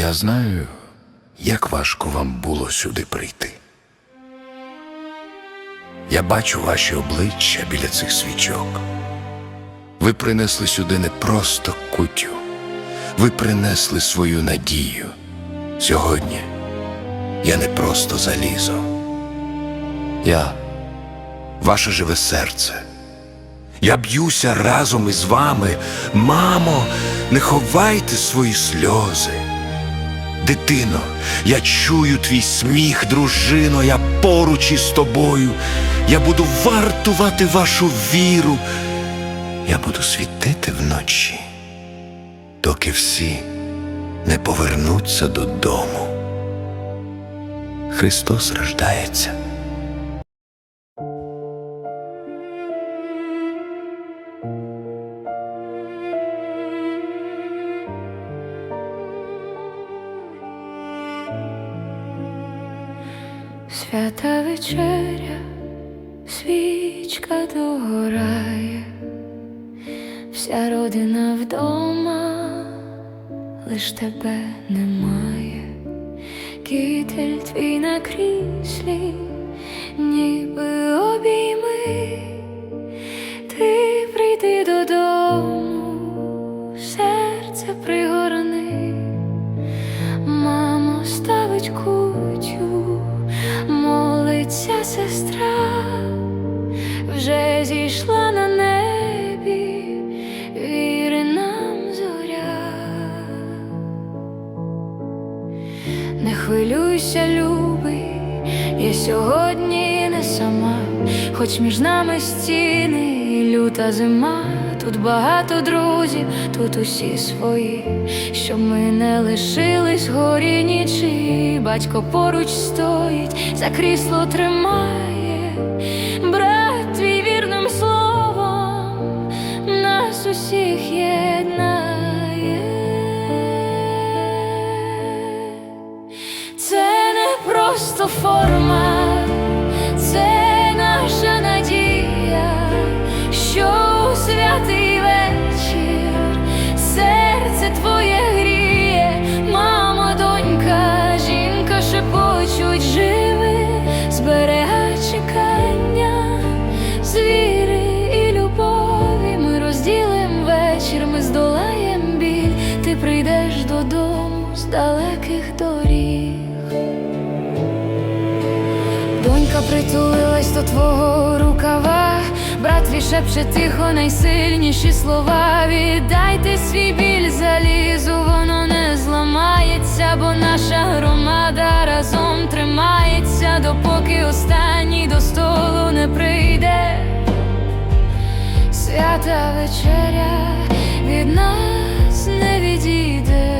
Я знаю, як важко вам було сюди прийти. Я бачу ваші обличчя біля цих свічок. Ви принесли сюди не просто кутю, ви принесли свою надію. Сьогодні я не просто залізо. Я ваше живе серце. Я б'юся разом із вами. Мамо, не ховайте свої сльози. Дитино, я чую твій сміх, дружино, я поруч із тобою. Я буду вартувати вашу віру. Я буду світити вночі, доки всі не повернуться додому. Христос рождається. Свята вечеря, свічка догорає, вся родина вдома, лиш тебе немає, кітель твій на кріслі, ніби обійми, ти прийди додому, серце пригорни. Мамо ставить кутю, хвилюйся, любий, я сьогодні не сама, хоч між нами стіни і люта зима. Тут багато друзів, тут усі свої, щоб ми не лишились горі нічі. Батько поруч стоїть, за крісло тримає, брат твій вірним словом нас усіх єднає. Просто форма, це наша надія, що у святий вечір серце твоє гріє, мамо, донька, жінка шепочуть живи, притулилась до твого рукава, брат твій шепче тихо найсильніші слова. Віддайте свій біль залізу, воно не зламається, бо наша громада разом тримається, допоки останній до столу не прийде. Свята вечеря від нас не відійде.